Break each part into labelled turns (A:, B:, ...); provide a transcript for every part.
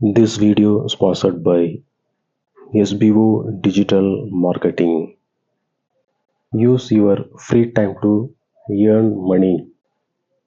A: This video sponsored by SBO Digital Marketing. Use your free time to earn money.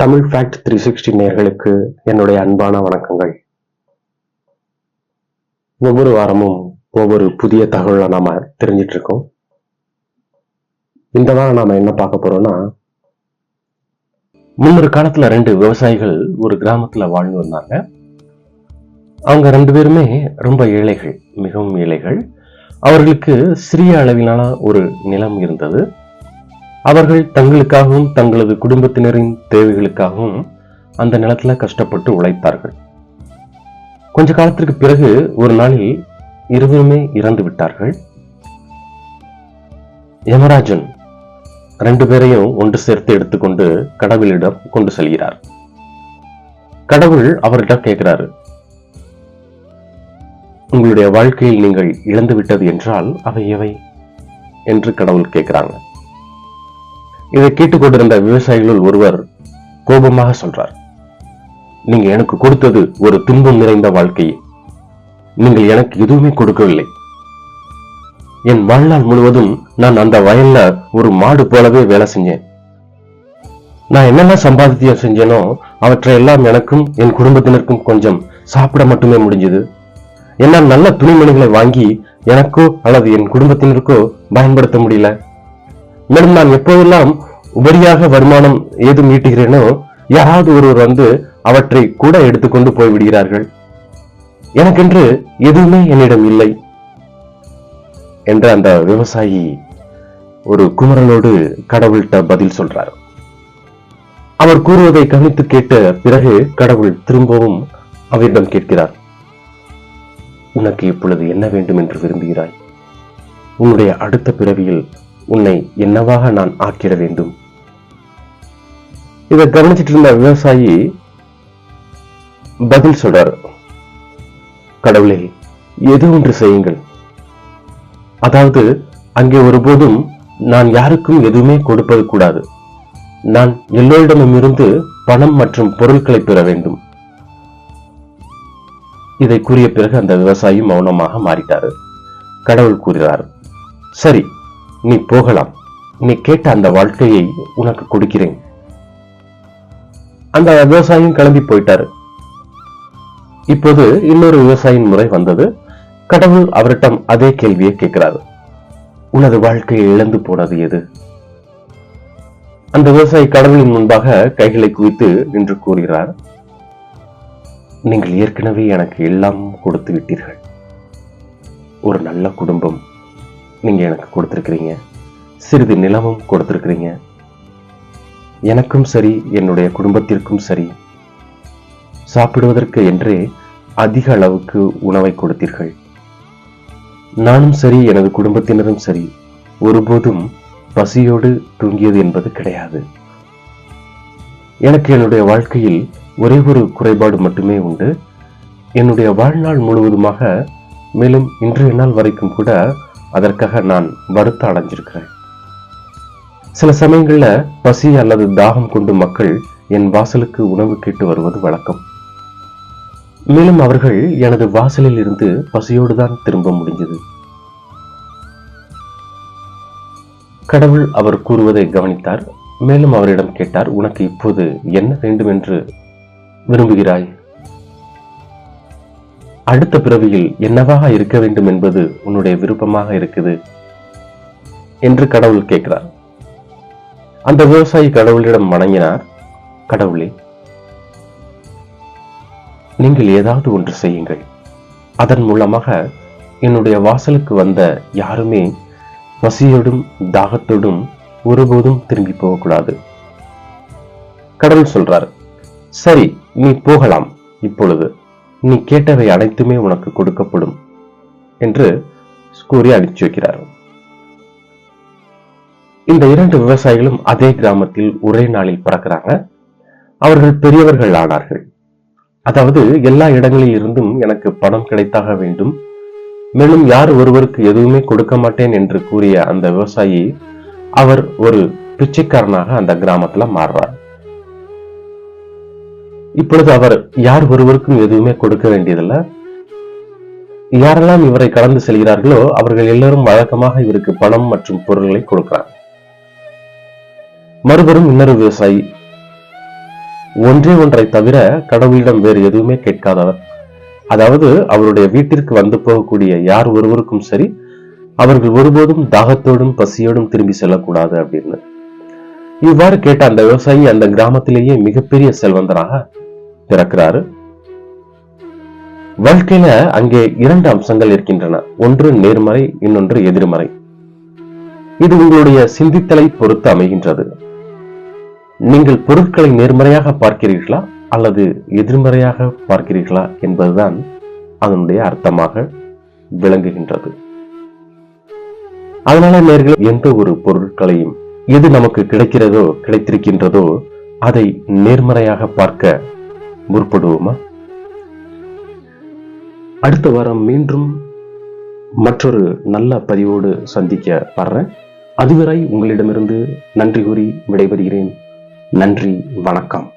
A: Tamil fact three sixty நேர்களுக்கு என்னுடைய அன்பான வணக்கங்கள். ஒவ்வொரு வாரமும் ஒவ்வொரு புதிய தகவலை நாம தெரிஞ்சிட்டு இருக்கோம் இந்த வாரம் நாம என்ன பார்க்க போறோம்னா முன்னொரு காலத்துல ரெண்டு விவசாயிகள் ஒரு கிராமத்துல வாழ்ந்து வந்தாங்க. அவங்க ரெண்டு பேருமே ரொம்ப ஏழைகள் மிகவும் ஏழைகள். அவர்களுக்கு சிறிய அளவிலான ஒரு நிலம் இருந்தது. அவர்கள் தங்களுக்காகவும் தங்களது குடும்பத்தினரின் தேவைகளுக்காகவும் அந்த நிலத்துல கஷ்டப்பட்டு உழைத்தார்கள். கொஞ்ச காலத்திற்கு பிறகு ஒரு நாளில் இருவருமே இறந்து விட்டார்கள். யமராஜன் ரெண்டு பேரையும் ஒன்று சேர்த்து எடுத்துக்கொண்டு கடவுளிடம் கொண்டு செல்கிறார். கடவுள் அவரிடம் கேட்கிறாரு உங்களுடைய வாழ்க்கையில் நீங்கள் இழந்து விட்டது என்றால் அவை எவை? என்று கடவுள் கேட்கிறாங்க. இதை கேட்டுக்கொண்டிருந்த விவசாயிகளுள் ஒருவர் கோபமாக சொல்றார். நீங்க எனக்கு கொடுத்தது ஒரு துன்பம் நிறைந்த வாழ்க்கையை நீங்கள் எனக்கு எதுவுமே கொடுக்கவில்லை. என் வாழ்நாள் முழுவதும் நான் அந்த வயல்ல ஒரு மாடு போலவே வேலை செஞ்சேன். நான் என்னெல்லாம் சம்பாதித்தியம் செஞ்சேனோ அவற்றை எல்லாம் எனக்கும் என் குடும்பத்தினருக்கும் கொஞ்சம் சாப்பிட மட்டுமே முடிஞ்சது. என்னால் நல்ல துணிமணிகளை வாங்கி எனக்கோ அல்லது என் குடும்பத்தினருக்கோ பயன்படுத்த முடியல. மேலும் நான் எப்போதெல்லாம் உபரியாக வருமானம் ஏதும் ஈட்டுகிறேனோ யாராவது ஒருவர் வந்து அவற்றை கூட எடுத்துக்கொண்டு போய் விடுகிறார்கள் எனக்கென்று எதுவுமே என்னிடம் இல்லை என்ற அந்த விவசாயி ஒரு குமரனோடு கடவுள்கிட்ட பதில் சொல்றார். அவர் கூறுவதை கவனித்து கேட்ட பிறகு கடவுள் திரும்பவும் அவரிடம் கேட்கிறார் உனக்கு இப்பொழுது என்ன வேண்டும் என்று விரும்புகிறாய்? உன்னுடைய அடுத்த பிறவியில் உன்னை என்னவாக நான் ஆக்கிட வேண்டும்? இதை கவனிச்சிட்டு இருந்த விவசாயி பதில் சொல்றார். கடவுளே எது ஒன்று செய்யுங்கள். அதாவது அங்கே ஒருபோதும் நான் யாருக்கும் எதுவுமே கொடுப்பது கூடாது. நான் எல்லோரிடமும் இருந்து பணம் மற்றும் பொருட்களை பெற வேண்டும். இதை கூறிய பிறகு அந்த விவசாயி மௌனமாக மாறிட்டாரு. கடவுள் கூறுகிறார் சரி நீ போகலாம். நீ கேட்ட அந்த வாழ்க்கையை உனக்கு கொடுக்கிறேன். அந்த விவசாயம் கிளம்பி போயிட்டாரு. இப்போது இன்னொரு விவசாயின் முறை வந்தது. கடவுள் அவரிடம் அதே கேள்வியை கேட்கிறாரு. உனது வாழ்க்கையை இழந்து போனது எது? அந்த விவசாயி கடவுளின் முன்பாக கைகளை குவித்து நின்று கூறுகிறார். நீங்கள் ஏற்கனவே எனக்கு எல்லாம் கொடுத்து விட்டீர்கள். ஒரு நல்ல குடும்பம் நீங்க எனக்கு கொடுத்துருக்கிறீங்க. சிறிது நிலமும் கொடுத்துருக்கிறீங்க. எனக்கும் சரி என்னுடைய குடும்பத்திற்கும் சரி. சாப்பிடுவதற்கு என்றே அதிக அளவுக்கு உணவை கொடுத்தீர்கள். நானும் சரி எனது குடும்பத்தினரும் சரி. ஒருபோதும் பசியோடு தூங்கியது என்பது கிடையாது. எனக்கு என்னுடைய வாழ்க்கையில் ஒரே ஒரு குறைபாடு மட்டுமே உண்டு. என்னுடைய வாழ்நாள் முழுவதுமாக மேலும் இன்றைய நாள் வரைக்கும் கூட அதற்காக நான் வருத்த அடைஞ்சிருக்கிறேன். சில சமயங்கள்ல பசி அல்லது தாகம் கொண்டு மக்கள் என் வாசலுக்கு உணவு கேட்டு வருவது வழக்கம். மேலும் அவர்கள் எனது வாசலில் இருந்து பசியோடு தான் திரும்ப முடிஞ்சது. கடவுள் அவர் கூறுவதை கவனித்தார். மேலும் அவரிடம் கேட்டார் உனக்கு இப்போது என்ன வேண்டும் என்று விரும்புகிறாய்? அடுத்த பிறவியில் என்னவாக இருக்க வேண்டும் என்பது உன்னுடைய விருப்பமாக இருக்குது என்று கடவுள் கேட்கிறார். அந்த விவசாயி கடவுளிடம் வணங்கினார். கடவுளே நீங்கள் ஏதாவது ஒன்று செய்யுங்கள். அதன் மூலமாக என்னுடைய வாசலுக்கு வந்த யாருமே பசியோடும் தாகத்தோடும் ஒருபோதும் திரும்பி போகக்கூடாது. கடவுள் சொல்றார் சரி நீ போகலாம் இப்பொழுது. நீ கேட்டவை அனைத்துமே உனக்கு கொடுக்கப்படும் என்று கூறி அனுப்பிச்சு வைக்கிறார் இந்த இரண்டு விவசாயிகளும் அதே கிராமத்தில் ஒரே நாளில் பிறக்கிறாங்க. அவர்கள் பெரியவர்கள் ஆனார்கள். அதாவது எல்லா இடங்களில் இருந்தும் எனக்கு பணம் கிடைத்தாக வேண்டும். மேலும் யார் ஒருவருக்கு எதுவுமே கொடுக்க மாட்டேன் என்று கூறிய அந்த விவசாயி அவர் ஒரு பிச்சைக்காரனாக அந்த கிராமத்துல மாறுறார். இப்பொழுது அவர் யார் ஒருவருக்கும் எதுவுமே கொடுக்க வேண்டியதில்லை. யாரெல்லாம் இவரை கடந்து செல்கிறார்களோ அவர்கள் எல்லாரும் வழக்கமாக இவருக்கு பணம் மற்றும் பொருள்களை கொடுக்கிறார். மறுபுறம் இன்னொரு விவசாயி ஒன்றே ஒன்றை தவிர கடவுளிடம் வேறு எதுவுமே கேட்காதவர். அதாவது அவருடைய வீட்டிற்கு வந்து போகக்கூடிய யார் ஒருவருக்கும் சரி அவர்கள் ஒருபோதும் தாகத்தோடும் பசியோடும் திரும்பி செல்லக்கூடாது அப்படின்னு. இவ்வாறு கேட்ட அந்த விவசாயி அந்த கிராமத்திலேயே மிகப்பெரிய செல்வந்தராக பிறக்கிறாரு. வாழ்க்கையில அங்கே இரண்டு அம்சங்கள் இருக்கின்றன. ஒன்று நேர்மறை இன்னொன்று எதிர்மறை. இது உங்களுடைய சிந்தித்தலை பொறுத்து அமைகின்றது. நீங்கள் பொருட்களை நேர்மறையாக பார்க்கிறீர்களா அல்லது எதிர்மறையாக பார்க்கிறீர்களா என்பதுதான் அதனுடைய அர்த்தமாக விளங்குகின்றது. அதனால நேர்கள் எந்த ஒரு பொருட்களையும் எது நமக்கு கிடைக்கிறதோ கிடைத்திருக்கின்றதோ அதை நேர்மறையாக பார்க்க முற்படுவோமா? அடுத்த வாரம் மீண்டும் மற்றொரு நல்ல பதிவோடு சந்திக்க வர்றேன். அதுவரை உங்களிடமிருந்து நன்றி கூறி விடைபெறுகிறேன். நன்றி வணக்கம்.